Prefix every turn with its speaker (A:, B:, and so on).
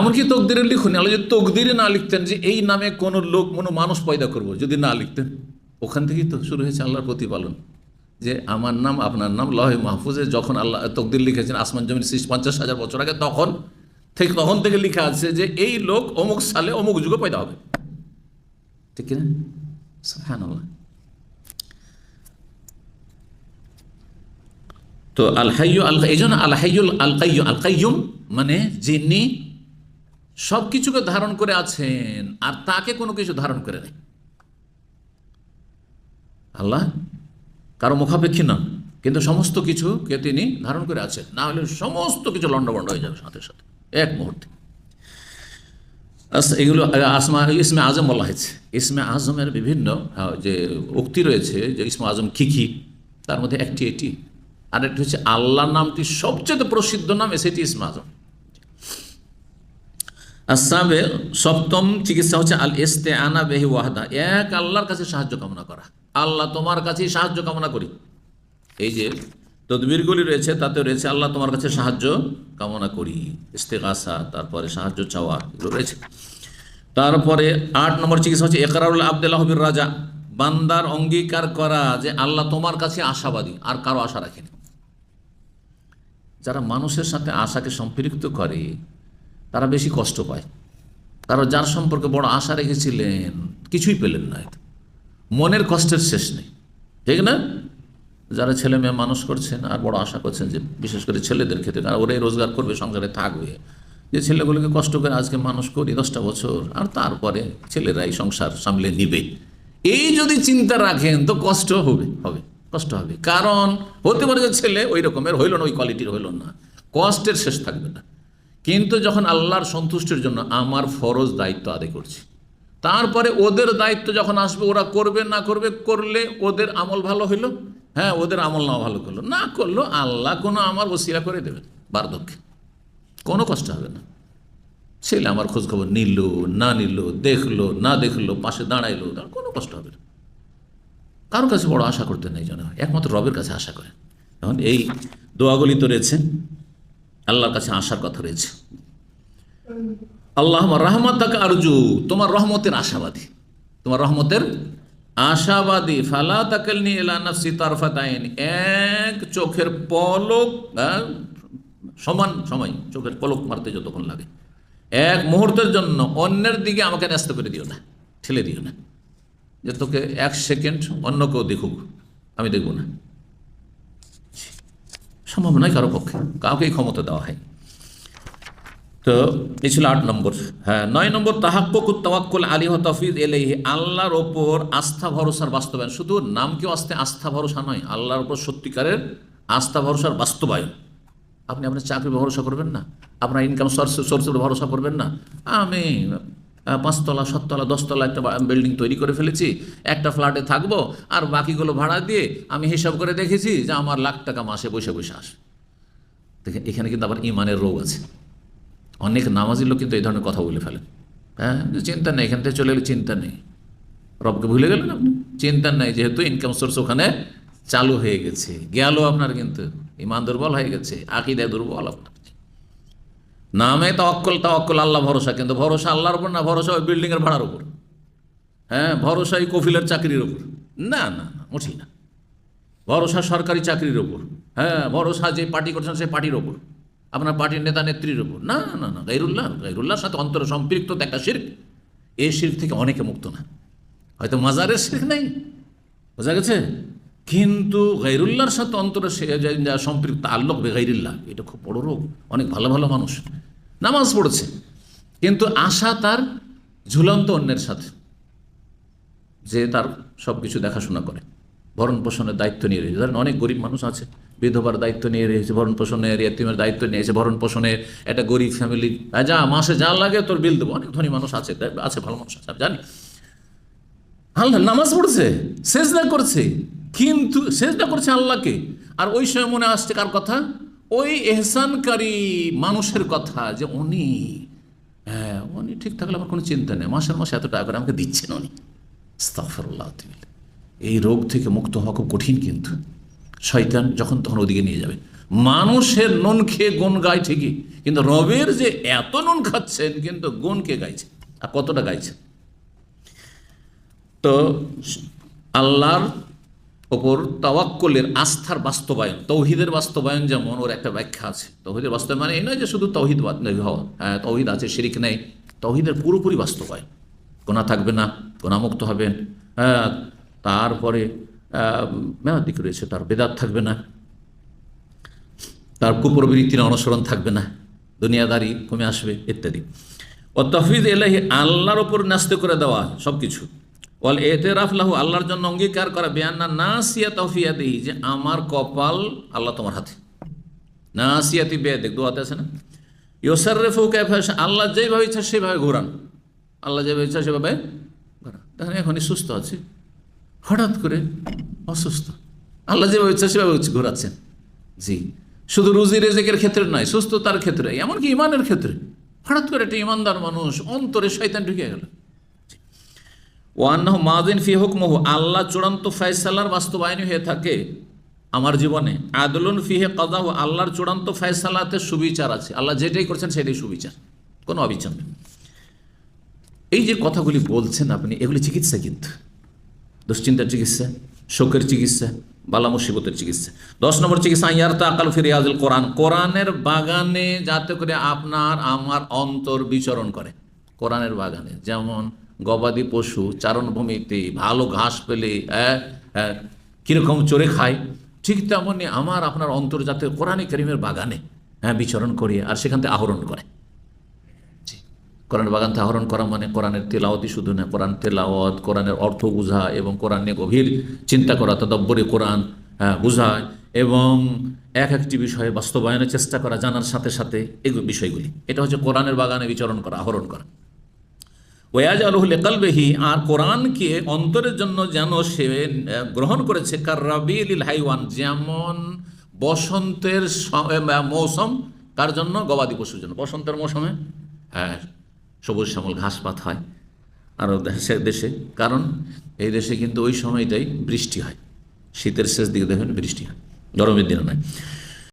A: এমনকি তকদিরে লিখুন, আল্লাহ যদি তকদিরে না লিখতেন যে এই নামে কোনো লোক, কোনো মানুষ পয়দা করব, যদি না লিখতেন, ওখান থেকেই তো শুরু হয়েছে আল্লাহর প্রতিপালন, যে আমার নাম, আপনার নাম লহে মাহফুজে, যখন আল্লাহ তকদির লিখেছেন, আসমান জমিন শেষ পঞ্চাশ হাজার বছর আগে, তখন ঠিক তখন থেকে লিখা আছে যে এই লোক অমুক সালে অমুক যুগে পয়দা হবে। ঠিক না সুবহানাল্লাহ। তো আল হাইয়ু আল, এই জন্য আল হাইয়ুল আল আল মানে যিনি সব কিছুকে ধারণ করে আছেন, আর তাকে কোনো কিছু ধারণ করে নেই। আল্লাহ কারও মুখাপেক্ষী নন, কিন্তু সমস্ত কিছুকে তিনি ধারণ করে আছেন। না হলে সমস্ত কিছু লণ্ডভণ্ড হয়ে যাবে সাথে সাথে, এক মুহূর্তে। এগুলো আসমা, ইসমে আজম বলা হয়েছে। ইসমে আজমের বিভিন্ন যে উক্তি রয়েছে, যে ইসমে আজম কি কি, তার মধ্যে একটি এটি আর একটি হচ্ছে আল্লাহ নামটি সবচেয়ে প্রসিদ্ধ নাম সেটি ইসমে আজম। আসাবে সপ্তম চিকিৎসা হচ্ছে আল ইস্তে আনা বেহি ওয়াহাদা। এক আল্লাহর কাছে সাহায্য কামনা করা। আল্লাহ তোমার কাছেই সাহায্য কামনা করি। এই যে তদবিরগুলি রয়েছে তাতে রয়েছে আল্লাহ তোমার কাছে সাহায্য কামনা করি। ইস্তেকাসা তারপরে সাহায্য চাওয়া, এগুলো রয়েছে। তারপরে আট নম্বর চিকিৎসা হচ্ছে একরারুল আবদুল্লাহ হবির রাজা। বান্দার অঙ্গীকার করা যে আল্লাহ তোমার কাছে আশাবাদী, আর কারও আশা রাখেনি। যারা মানুষের সাথে আশাকে সম্পৃক্ত করে তারা বেশি কষ্ট পায়। তারা যার সম্পর্কে বড় আশা রেখেছিলেন, কিছুই পেলেন না। মনের কষ্টের শেষ নেই। ঠিক না? যারা ছেলে মেয়ে মানুষ করছেন আর বড় আশা করছেন যে বিশেষ করে ছেলেদের ক্ষেত্রে, কারণ ওরাই রোজগার করবে, সংসারে থাকবে। যে ছেলেগুলোকে কষ্ট করে আজকে মানুষ করি দশটা বছর, আর তারপরে ছেলেরাই সংসার সামলে নিবে। এই যদি চিন্তা রাখেন, তো কষ্ট হবে হবে, কষ্ট হবে। কারণ হতে পারে যে ছেলে ওই রকমের হইল না, ওই কোয়ালিটির হইল না। কষ্টের শেষ থাকবে না। কিন্তু যখন আল্লাহর সন্তুষ্টির জন্য আমার ফরজ দায়িত্ব আদায় করছি, তারপরে ওদের দায়িত্ব যখন আসবে, ওরা করবে, না করবে, করলে ওদের আমল ভালো হইল? হ্যাঁ ওদের আমল না ভালো করল। না করল, আল্লাহ কোনো আমার ওসিলা করে দেবেন, বার্ধক্যে। কোনো কষ্ট হবে না। ছেলে আমার খোঁজখবর নিল, না নিল, দেখল, না দেখল, পাশে দাঁড়াইলো কোনো কষ্ট হবে না। কারোর কাছে বড় আশা করতে নেই যেন, একমাত্র রবের কাছে আশা করে এখন এই দোয়াগুলি তো রয়েছে। আল্লাহর কাছে আশার কথা রয়েছে। আল্লাহ রহমত তাকে আরজু, তোমার রহমতের আশাবাদী। তোমার রহমতের আশাবাদী। ফালা সিতারফাত আইন এক চোখের পলক সমান সময়, চোখের পলক মারতে যতক্ষণ লাগে। এক মুহূর্তের জন্য অন্যের দিকে আমাকে ন্যস্ত করে দিও না, ঠেলে দিও না। যে তোকে এক সেকেন্ড অন্য কেউ দেখুক, আমি দেখব না। সম্ভব নয় কারও পক্ষে। কাউকেই ক্ষমতা দেওয়া হয় তো এই ছিল আট নম্বর। হ্যাঁ নয় নম্বর, তাহাক্কুক তাওয়াক্কুল আলী তফিদ এলেহি আল্লাহর ওপর আস্থা, ভরসার বাস্তবায়ন। শুধু নাম কেউ আসতে আস্থা, ভরসা নয়, আল্লাহর ওপর সত্যিকারের আস্থা, ভরসার বাস্তবায়ন। আপনি আপনার চাকরি, ভরসা করবেন না। আপনার ইনকাম সোর্স সোর্সের ভরসা করবেন না। আমি পাঁচতলা, সাততলা, দশতলা একটা বিল্ডিং তৈরি করে ফেলেছি। একটা ফ্ল্যাটে থাকব, আর বাকিগুলো ভাড়া দিয়ে আমি হিসাব করে দেখেছি যে আমার লাখ টাকা মাসে বসে বসে আসে দেখেন, এখানে কিন্তু আবার ইমানের রোগ আছে। অনেক নামাজি লোক কিন্তু এই ধরনের কথা বলে ফেলেন হ্যাঁ চিন্তা নেই, এখান থেকে চলে এলে চিন্তা নেই। রবকে ভুলে গেলেন আপনি? চিন্তা নেই, যেহেতু ইনকাম সোর্স ওখানে চালু হয়ে গেছে। গেল আপনার কিন্তু, ইমান দুর্বল হয়ে গেছে আকিদায় দুর্বল আপনার। নামে তাওয়াক্কল তাওয়াক্কল আল্লাহ, ভরসা। কিন্তু ভরসা আল্লাহর উপর না, ভরসা ওই বিল্ডিংয়ের ভাড়ার উপর। হ্যাঁ ভরসা এই কফিলের চাকরির উপর। না না না উঠি না। ভরসা সরকারি চাকরির ওপর হ্যাঁ ভরসা যে পার্টি করছেন সেই পার্টির ওপর আপনার পার্টির নেতা নেত্রীর ওপর না না না, গাইরুল্লাহ, গাইরুল্লাহর সাথে অন্তর সম্পৃক্ত একটা শির্ক। এই শির্ক থেকে অনেকে মুক্ত না। হয়তো মাজারের শির্ক নেই। বোঝা গেছে? কিন্তু গাইরুল্লাহর সাথে অন্তরে সম্পৃক্ত আল্লক বেগাইরুল্লাহ। এটা খুব বড় রোগ। অনেক ভালো ভালো মানুষ। নামাজ পড়ছে। কিন্তু আশা তার ঝুলন্ত অন্যের সাথে। যে তার সব কিছু দেখাশোনা করে। ভরণ পোষণের দায়িত্ব নিয়ে রয়েছে। ধরেন অনেক গরিব মানুষ আছে। বিধবার দায়িত্ব নিয়ে রয়েছে, ভরণ পোষণের, এতিমের দায়িত্ব নিয়েছে ভরণ পোষণের, একটা গরিব ফ্যামিলি যা, মাসে যা লাগে তোর বিল দেবো। অনেক ধনী মানুষ আছে আছে, ভালো মানুষ আছে জানি। আল্লাহ নামাজ পড়ছে, সেজদা করছে। কিন্তু সেজদা করছে আল্লাহকে। আর ওই সময় মনে আসছে কার কথা? ওই এহসানকারী মানুষের কথা যে উনি হ্যাঁ উনি ঠিক থাকলে আমার কোনো চিন্তা নেই। মাসের মাসে এত টাকা করে আমাকে দিচ্ছেন উনি। আস্তাগফিরুল্লাহ এই রোগ থেকে মুক্ত হওয়া খুব কঠিন কিন্তু। শয়তান যখন তখন ওদিকে নিয়ে যাবে। মানুষের নুন খেয়ে গুণ গায় ঠিকই, কিন্তু রবের যে এত নুন খাচ্ছেন, কিন্তু গুণ কে গাইছে? আর কতটা গাইছে? তো আল্লাহর ওপর তাওয়াক্কলের আস্থার বাস্তবায়ন, তৌহিদের বাস্তবায়ন যেমন ওর একটা ব্যাখ্যা আছে। তৌহিদের বাস্তবায়ন মানে এই নয় যে শুধু তৌহিদ হওয়া হ্যাঁ তৌহিদ আছে, শিরিক নেই। তৌহিদের পুরোপুরি বাস্তবায়ন। গোনা থাকবে না গোনামুক্ত হবেন হ্যাঁ তারপরে মেয়াদ দিক রয়েছে, তার বেদাত থাকবে না। তার কুপ্রবৃত্তির অনুসরণ থাকবে না। দুনিয়াদারি কমে আসবে, ইত্যাদি। ও তফিদ এলাহি আল্লাহর ওপর ন্যস্ত করে দেওয়া সব কিছু ওয়াল এতে রাফলাহু আল্লাহর জন্য অঙ্গীকার করা বেয়ান্না না সিয়া তফিয়াতেই যে আমার কপাল আল্লাহ তোমার হাতে। না সিয়াতি বে দেখ দোয়াতে আছে না? ইয়োসারেফু ক্যাফাস আল্লাহ যেভাবে ইচ্ছা সেভাবে ঘোরান। আল্লাহ যেভাবে ইচ্ছা সেভাবে ঘোরান। দেখেন এখনই সুস্থ আছে। হঠাৎ করে অসুস্থ। আল্লাহ যেভাবে ইচ্ছা সেভাবে ঘোরাচ্ছেন। জি। শুধু রুজি রেজেকের ক্ষেত্রে নয়, সুস্থতার ক্ষেত্রে, এমনকি ইমানের ক্ষেত্রে। হঠাৎ করে একটা ইমানদার মানুষ, অন্তরে শয়তান ঢুকে গেল। ওয়ান্নাহ মাদিন ফি হুকমহু, আল্লাহ চূড়ান্ত ফয়সালার বাস্তবায়নী হয়ে থাকে আমার জীবনে। আদলুন ফিহে কদাহ আল্লাহর চূড়ান্ত ফয়সালাতে সুবিচার আছে। আল্লাহ যেটাই করছেন সেটাই সুবিচার, কোনো অবিচার নেই। এই যে কথাগুলি বলছেন আপনি, এগুলি চিকিৎসা কিন্তু। দুশ্চিন্তার চিকিৎসা, শোকের চিকিৎসা, বালা মুসিবতের চিকিৎসা। দশ নম্বর চিকিৎসা ইয়ার তাকাল ফিরিয়াজুল কোরআন। কোরআনের বাগানে যাতে করে আপনার আমার অন্তর বিচরণ করে। কোরআনের বাগানে, যেমন গবাদি পশু চারণভূমিতে ভালো ঘাস পেলে কীরকম চড়ে খায়? ঠিক তেমনই আমার আপনার অন্তর যাতে কোরআনে করিমের বাগানে হ্যাঁ বিচরণ করি আর সেখান থেকে আহরণ করে। কোরআনের বাগান থেকে আহরণ করা মানে কোরআনের তেলাওয়াতই শুধু না কোরআন তেলাওয়াত কোরআনের অর্থ বোঝা এবং কোরআন নিয়ে গভীর চিন্তা করা তদব্বরে কোরআন হ্যাঁ, বোঝায় এবং এক একটি বিষয়ে বাস্তবায়নের চেষ্টা করা জানার সাথে সাথে এই বিষয়গুলি। এটা হচ্ছে কোরআনের বাগানে বিচরণ করা আহরণ করা। ওয়াজ আলহুল কালবেহি আর কোরআনকে অন্তরের জন্য যেন সে গ্রহণ করেছে কার রাবিল হাইওয়ান, যেমন বসন্তের মৌসুম কার জন্য গবাদি পশুর জন্য। বসন্তের মৌসুমে? হ্যাঁ সবুজ শ্যামল ঘাসপাত হয় আরও দেশে দেশে, কারণ এই দেশে কিন্তু ওই সময়টাই বৃষ্টি হয়। শীতের শেষ দিকে দেখেন বৃষ্টি হয়, গরমের দিনে নয়।